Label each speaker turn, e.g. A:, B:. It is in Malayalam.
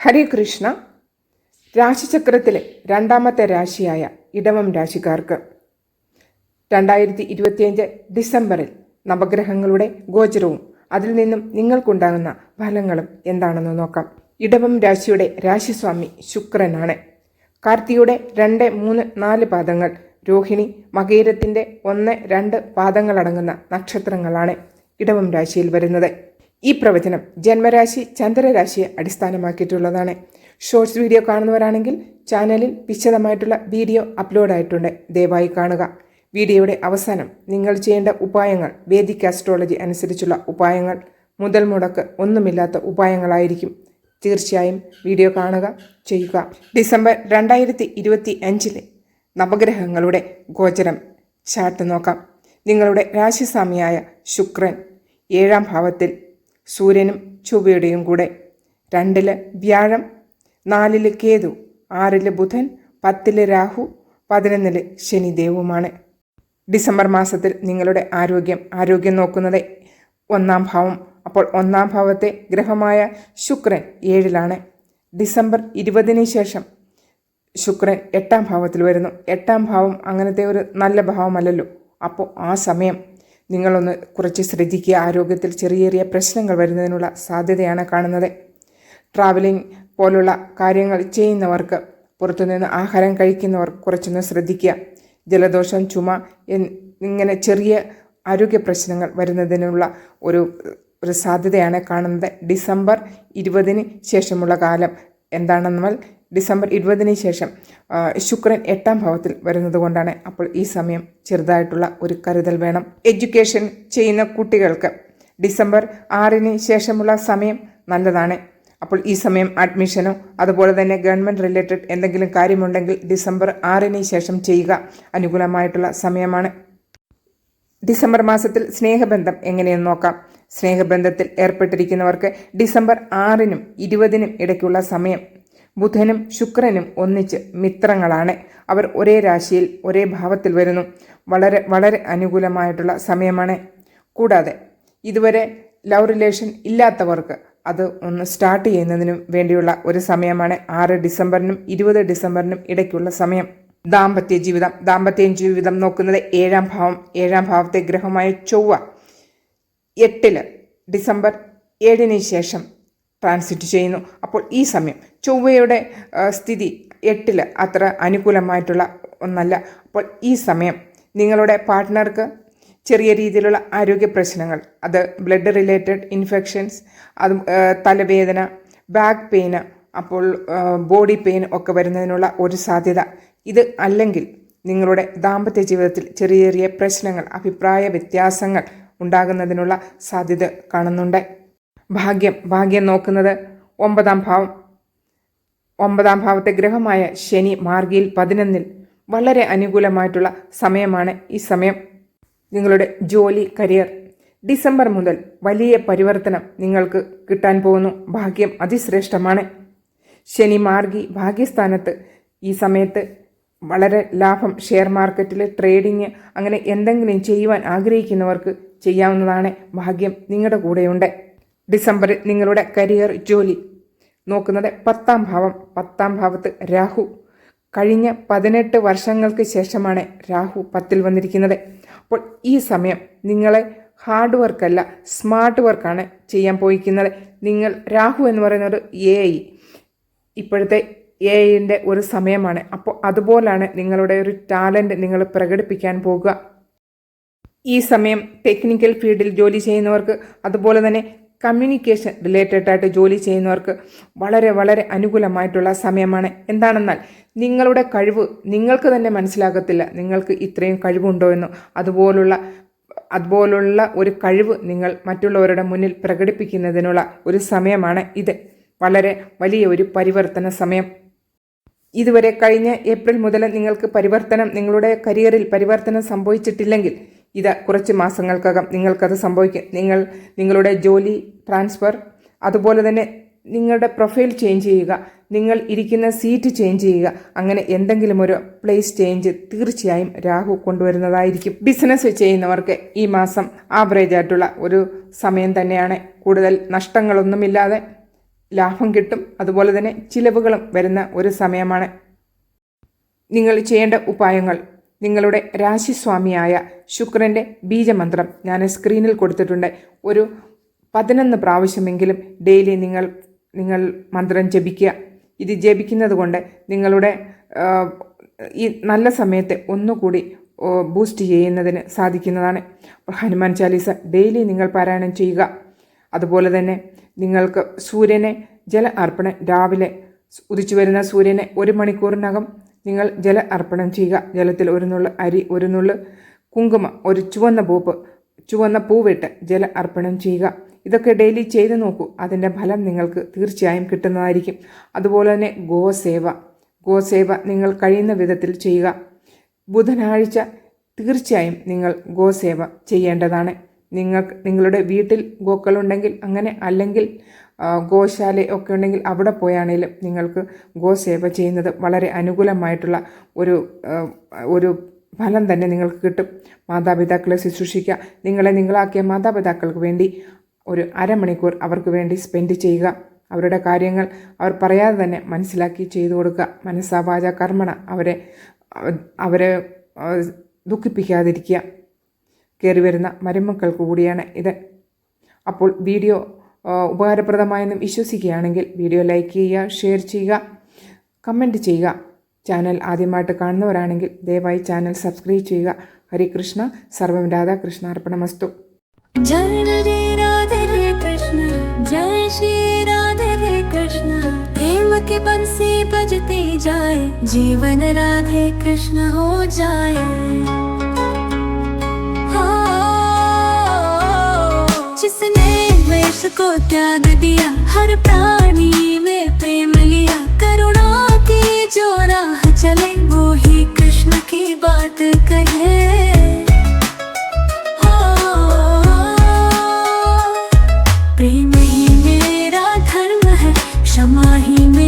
A: ഹരേ കൃഷ്ണ. രാശിചക്രത്തിലെ രണ്ടാമത്തെ രാശിയായ ഇടവം രാശിക്കാർക്ക് രണ്ടായിരത്തി ഇരുപത്തിയഞ്ച് ഡിസംബറിൽ നവഗ്രഹങ്ങളുടെ ഗോചരവും അതിൽ നിന്നും നിങ്ങൾക്കുണ്ടാകുന്ന ഫലങ്ങളും എന്താണെന്ന് നോക്കാം. ഇടവം രാശിയുടെ രാശിസ്വാമി ശുക്രനാണ്. കാർത്തിയുടെ രണ്ട് മൂന്ന് നാല് പാദങ്ങൾ രോഹിണി മകേരത്തിന്റെ ഒന്ന് രണ്ട് പാദങ്ങളടങ്ങുന്ന നക്ഷത്രങ്ങളാണ് ഇടവം രാശിയിൽ വരുന്നത്. ഈ പ്രവചനം ജന്മരാശി ചന്ദ്രരാശിയെ അടിസ്ഥാനമാക്കിയിട്ടുള്ളതാണ്. ഷോർട്സ് വീഡിയോ കാണുന്നവരാണെങ്കിൽ ചാനലിൽ വിശദമായിട്ടുള്ള വീഡിയോ അപ്ലോഡ് ആയിട്ടുണ്ട്. ദയവായി കാണുക. വീഡിയോയുടെ അവസാനം നിങ്ങൾ ചെയ്യേണ്ട ഉപായങ്ങൾ വേദിക് ആസ്ട്രോളജി അനുസരിച്ചുള്ള ഉപായങ്ങൾ മുതൽ മുടക്ക് ഒന്നുമില്ലാത്ത ഉപായങ്ങളായിരിക്കും. തീർച്ചയായും വീഡിയോ കാണുക ചെയ്യുക. ഡിസംബർ രണ്ടായിരത്തി ഇരുപത്തി അഞ്ചിലെ നവഗ്രഹങ്ങളുടെ ഗോചരം. ചാർട്ട് നോക്കാം. നിങ്ങളുടെ രാശിസ്വാമിയായ ശുക്രൻ ഏഴാം ഭാവത്തിൽ സൂര്യനും ചൊവ്വയുടെയും കൂടെ. രണ്ടിൽ വ്യാഴം നാലിൽ കേതു ആറിൽ ബുധൻ പത്തിൽ രാഹു പതിനൊന്നിൽ ശനിദേവുമാണ്. ഡിസംബർ മാസത്തിൽ നിങ്ങളുടെ ആരോഗ്യം ആരോഗ്യം നോക്കുന്നത് ഒന്നാം ഭാവം. അപ്പോൾ ഒന്നാം ഭാവത്തെ ഗ്രഹമായ ശുക്രൻ ഏഴിലാണ്. ഡിസംബർ ഇരുപതിന് ശേഷം ശുക്രൻ എട്ടാം ഭാവത്തിൽ വരുന്നു. എട്ടാം ഭാവം അങ്ങനത്തെ ഒരു നല്ല ഭാവമല്ലല്ലോ. അപ്പോൾ ആ സമയം നിങ്ങളൊന്ന് കുറച്ച് ശ്രദ്ധിക്കുക. ആരോഗ്യത്തിൽ ചെറിയ ചെറിയ പ്രശ്നങ്ങൾ വരുന്നതിനുള്ള സാധ്യതയാണ് കാണുന്നത്. ട്രാവലിംഗ് പോലുള്ള കാര്യങ്ങൾ ചെയ്യുന്നവർക്ക് പുറത്തുനിന്ന് ആഹാരം കഴിക്കുന്നവർ കുറച്ചൊന്ന് ശ്രദ്ധിക്കുക. ജലദോഷം ചുമ ഇങ്ങനെ ചെറിയ ആരോഗ്യ പ്രശ്നങ്ങൾ വരുന്നതിനുള്ള ഒരു ഒരു സാധ്യതയാണ് കാണുന്നത്. ഡിസംബർ ഇരുപതിന് ശേഷമുള്ള കാലം എന്താണെന്നാൽ ഡിസംബർ ഇരുപതിന് ശേഷം ശുക്രൻ എട്ടാം ഭാവത്തിൽ വരുന്നത് കൊണ്ടാണ് അപ്പോൾ ഈ സമയം ചെറുതായിട്ടുള്ള ഒരു കരുതൽ വേണം. എഡ്യൂക്കേഷൻ ചെയ്യുന്ന കുട്ടികൾക്ക് ഡിസംബർ ആറിന് ശേഷമുള്ള സമയം നല്ലതാണ്. അപ്പോൾ ഈ സമയം അഡ്മിഷനോ അതുപോലെ തന്നെ ഗവൺമെന്റ് റിലേറ്റഡ് എന്തെങ്കിലും കാര്യമുണ്ടെങ്കിൽ ഡിസംബർ ആറിന് ശേഷം ചെയ്യുക അനുകൂലമായിട്ടുള്ള സമയമാണ്. ഡിസംബർ മാസത്തിൽ സ്നേഹബന്ധം എങ്ങനെയെന്ന് നോക്കാം. സ്നേഹബന്ധത്തിൽ ഏർപ്പെട്ടിരിക്കുന്നവർക്ക് ഡിസംബർ ആറിനും ഇരുപതിനും ഇടയ്ക്കുള്ള സമയം ബുധനും ശുക്രനും ഒന്നിച്ച് മിത്രങ്ങളാണ്. അവർ ഒരേ രാശിയിൽ ഒരേ ഭാവത്തിൽ വരുന്നു. വളരെ വളരെ അനുകൂലമായിട്ടുള്ള സമയമാണ്. കൂടാതെ ഇതുവരെ ലവ് റിലേഷൻ ഇല്ലാത്തവർക്ക് അത് ഒന്ന് സ്റ്റാർട്ട് ചെയ്യുന്നതിനും വേണ്ടിയുള്ള ഒരു സമയമാണ്. ആറ് ഡിസംബറിനും ഇരുപത് ഡിസംബറിനും ഇടയ്ക്കുള്ള സമയം. ദാമ്പത്യ ജീവിതം. ദാമ്പത്യ ജീവിതം നോക്കുന്നത് ഏഴാം ഭാവം. ഏഴാം ഭാവത്തെ ഗ്രഹമായ ചൊവ്വ എട്ടിൽ ഡിസംബർ ഏഴിന് ശേഷം ട്രാൻസിറ്റ് ചെയ്യുന്നു. അപ്പോൾ ഈ സമയം ചൊവ്വയുടെ സ്ഥിതി എട്ടിൽ അത്ര അനുകൂലമായിട്ടുള്ള ഒന്നല്ല. അപ്പോൾ ഈ സമയം നിങ്ങളുടെ പാർട്ട്ണർക്ക് ചെറിയ രീതിയിലുള്ള ആരോഗ്യ പ്രശ്നങ്ങൾ അത് ബ്ലഡ് റിലേറ്റഡ് ഇൻഫെക്ഷൻസ് അത് തലവേദന ബാക്ക് പെയിന് അപ്പോൾ ബോഡി പെയിൻ ഒക്കെ വരുന്നതിനുള്ള ഒരു സാധ്യത. ഇത് അല്ലെങ്കിൽ നിങ്ങളുടെ ദാമ്പത്യ ജീവിതത്തിൽ ചെറിയ ചെറിയ പ്രശ്നങ്ങൾ അഭിപ്രായ വ്യത്യാസങ്ങൾ ഉണ്ടാകുന്നതിനുള്ള സാധ്യത കാണുന്നുണ്ട്. ഭാഗ്യം ഭാഗ്യം നോക്കുന്നത് ഒമ്പതാം ഭാവം. ഒമ്പതാം ഭാവത്തെ ഗ്രഹമായ ശനി മാർഗിയിൽ പതിനൊന്നിൽ വളരെ അനുകൂലമായിട്ടുള്ള സമയമാണ് ഈ സമയം. നിങ്ങളുടെ ജോലി കരിയർ. ഡിസംബർ മുതൽ വലിയ പരിവർത്തനം നിങ്ങൾക്ക് കിട്ടാൻ പോകുന്നു. ഭാഗ്യം അതിശ്രേഷ്ഠമാണ്. ശനി മാർഗി ഭാഗ്യസ്ഥാനത്ത് ഈ സമയത്ത് വളരെ ലാഭം ഷെയർ മാർക്കറ്റിൽ ട്രേഡിങ് അങ്ങനെ എന്തെങ്കിലും ചെയ്യുവാൻ ആഗ്രഹിക്കുന്നവർക്ക് ചെയ്യാവുന്നതാണ് ഭാഗ്യം നിങ്ങളുടെ കൂടെയുണ്ട്. ഡിസംബറിൽ നിങ്ങളുടെ കരിയർ ജോലി. നോക്കുന്നത് പത്താം ഭാവം. പത്താം ഭാവത്ത് രാഹു. കഴിഞ്ഞ പതിനെട്ട് വർഷങ്ങൾക്ക് ശേഷമാണ് രാഹു പത്തിൽ വന്നിരിക്കുന്നത്. അപ്പോൾ ഈ സമയം നിങ്ങളെ ഹാർഡ് വർക്കല്ല സ്മാർട്ട് വർക്കാണ് ചെയ്യാൻ പോയിക്കുന്നത്. നിങ്ങൾ രാഹു എന്ന് പറയുന്നത് എ ഐ ഇപ്പോഴത്തെ എ ഐന്റെ ഒരു സമയമാണ്. അപ്പോൾ അതുപോലാണ് നിങ്ങളുടെ ഒരു ടാലന്റ് നിങ്ങൾ പ്രകടിപ്പിക്കാൻ പോകുക ഈ സമയം ടെക്നിക്കൽ ഫീൽഡിൽ ജോലി ചെയ്യുന്നവർക്ക് അതുപോലെ തന്നെ കമ്മ്യൂണിക്കേഷൻ റിലേറ്റഡ് ആയിട്ട് ജോലി ചെയ്യുന്നവർക്ക് വളരെ വളരെ അനുകൂലമായിട്ടുള്ള സമയമാണ്. എന്താണെന്നാൽ നിങ്ങളുടെ കഴിവ് നിങ്ങൾക്ക് തന്നെ മനസ്സിലാകത്തില്ല നിങ്ങൾക്ക് ഇത്രയും കഴിവുണ്ടോ എന്ന്. അതുപോലുള്ള അതുപോലുള്ള ഒരു കഴിവ് നിങ്ങൾ മറ്റുള്ളവരുടെ മുന്നിൽ പ്രകടിപ്പിക്കുന്നതിനുള്ള ഒരു സമയമാണ് ഇത്. വളരെ വലിയ ഒരു പരിവർത്തന സമയം. ഇതുവരെ കഴിഞ്ഞ ഏപ്രിൽ മുതൽ നിങ്ങൾക്ക് പരിവർത്തനം നിങ്ങളുടെ കരിയറിൽ പരിവർത്തനം സംഭവിച്ചിട്ടില്ലെങ്കിൽ ഇത് കുറച്ച് മാസങ്ങൾക്കകം നിങ്ങൾക്കത് സംഭവിക്കും. നിങ്ങൾ നിങ്ങളുടെ ജോലി ട്രാൻസ്ഫർ അതുപോലെ തന്നെ നിങ്ങളുടെ പ്രൊഫൈൽ ചേഞ്ച് ചെയ്യുക നിങ്ങൾ ഇരിക്കുന്ന സീറ്റ് ചേഞ്ച് ചെയ്യുക അങ്ങനെ എന്തെങ്കിലും ഒരു പ്ലേസ് ചേഞ്ച് തീർച്ചയായും രാഹു കൊണ്ടുവരുന്നതായിരിക്കും. ബിസിനസ് ചെയ്യുന്നവർക്ക് ഈ മാസം ആവറേജ് ആയിട്ടുള്ള ഒരു സമയം തന്നെയാണ്. കൂടുതൽ നഷ്ടങ്ങളൊന്നുമില്ലാതെ ലാഭം കിട്ടും. അതുപോലെ തന്നെ ചിലവുകളും വരുന്ന ഒരു സമയമാണ്. നിങ്ങൾ ചെയ്യേണ്ട ഉപായങ്ങൾ നിങ്ങളുടെ രാശിസ്വാമിയായ ശുക്രന്റെ ബീജമന്ത്രം ഞാൻ സ്ക്രീനിൽ കൊടുത്തിട്ടുണ്ട്. ഒരു പതിനൊന്ന് പ്രാവശ്യമെങ്കിലും ഡെയിലി നിങ്ങൾ നിങ്ങൾ മന്ത്രം ജപിക്കുക. ഇത് ജപിക്കുന്നത് കൊണ്ട് നിങ്ങളുടെ ഈ നല്ല സമയത്തെ ഒന്നുകൂടി ബൂസ്റ്റ് ചെയ്യുന്നതിന് സാധിക്കുന്നതാണ്. ഹനുമാൻ ചാലീസ ഡെയിലി നിങ്ങൾ പാരായണം ചെയ്യുക. അതുപോലെ തന്നെ നിങ്ങൾക്ക് സൂര്യനെ ജല അർപ്പണം രാവിലെ ഉദിച്ചു വരുന്ന സൂര്യനെ ഒരു മണിക്കൂറിനകം നിങ്ങൾ ജല അർപ്പണം ചെയ്യുക. ജലത്തിൽ ഒരു നുള്ള് അരി ഒരു നുള്ള് കുങ്കുമം ഒരു ചുവന്ന പൂപ്പ് ചുവന്ന പൂവിട്ട് ജല അർപ്പണം ചെയ്യുക. ഇതൊക്കെ ഡെയിലി ചെയ്തു നോക്കൂ. അതിന്റെ ഫലം നിങ്ങൾക്ക് തീർച്ചയായും കിട്ടുന്നതായിരിക്കും. അതുപോലെ തന്നെ ഗോസേവ. ഗോസേവ നിങ്ങൾ കഴിയുന്ന വിധത്തിൽ ചെയ്യുക. ബുധനാഴ്ച തീർച്ചയായും നിങ്ങൾ ഗോസേവ ചെയ്യേണ്ടതാണ്. നിങ്ങൾക്ക് നിങ്ങളുടെ വീട്ടിൽ ഗോക്കളുണ്ടെങ്കിൽ അങ്ങനെ അല്ലെങ്കിൽ ഗോശാല ഒക്കെ ഉണ്ടെങ്കിൽ അവിടെ പോയാണെങ്കിലും നിങ്ങൾക്ക് ഗോസേവ ചെയ്യുന്നത് വളരെ അനുകൂലമായിട്ടുള്ള ഒരു ഒരു ഫലം തന്നെ നിങ്ങൾക്ക് കിട്ടും. മാതാപിതാക്കളെ ശുശ്രൂഷിക്കുക. നിങ്ങളെ നിങ്ങളാക്കിയ മാതാപിതാക്കൾക്ക് വേണ്ടി ഒരു അരമണിക്കൂർ അവർക്ക് വേണ്ടി സ്പെൻഡ് ചെയ്യുക. അവരുടെ കാര്യങ്ങൾ അവർ പറയാതെ തന്നെ മനസ്സിലാക്കി ചെയ്തു കൊടുക്കുക. മനസ്സാവാച കർമ്മണ അവരെ അവരെ ദുഃഖിപ്പിക്കാതിരിക്കുക. കയറി വരുന്ന മരുമക്കൾക്ക് കൂടിയാണ് ഇത്. അപ്പോൾ വീഡിയോ ഉപകാരപ്രദമായെന്നും വിശ്വസിക്കുകയാണെങ്കിൽ വീഡിയോ ലൈക്ക് ചെയ്യുക ഷെയർ ചെയ്യുക കമൻറ്റ് ചെയ്യുക ചാനൽ ആദ്യമായിട്ട് കാണുന്നവരാണെങ്കിൽ ദയവായി ചാനൽ സബ്സ്ക്രൈബ് ചെയ്യുക ഹരികൃഷ്ണ സർവം രാധാകൃഷ്ണ അർപ്പണമസ്തു
B: जय रे राधे रे कृष्ण जय श्री राधे रे कृष्ण प्रेम के बंसी बजते जाए जीवन राधे कृष्ण हो जाए हाँ, जिसने वेश को त्याग दिया, हर प्राणी में प्रेम लिया। करुणा की जो राह चले वो ही कृष्ण की बात कहे।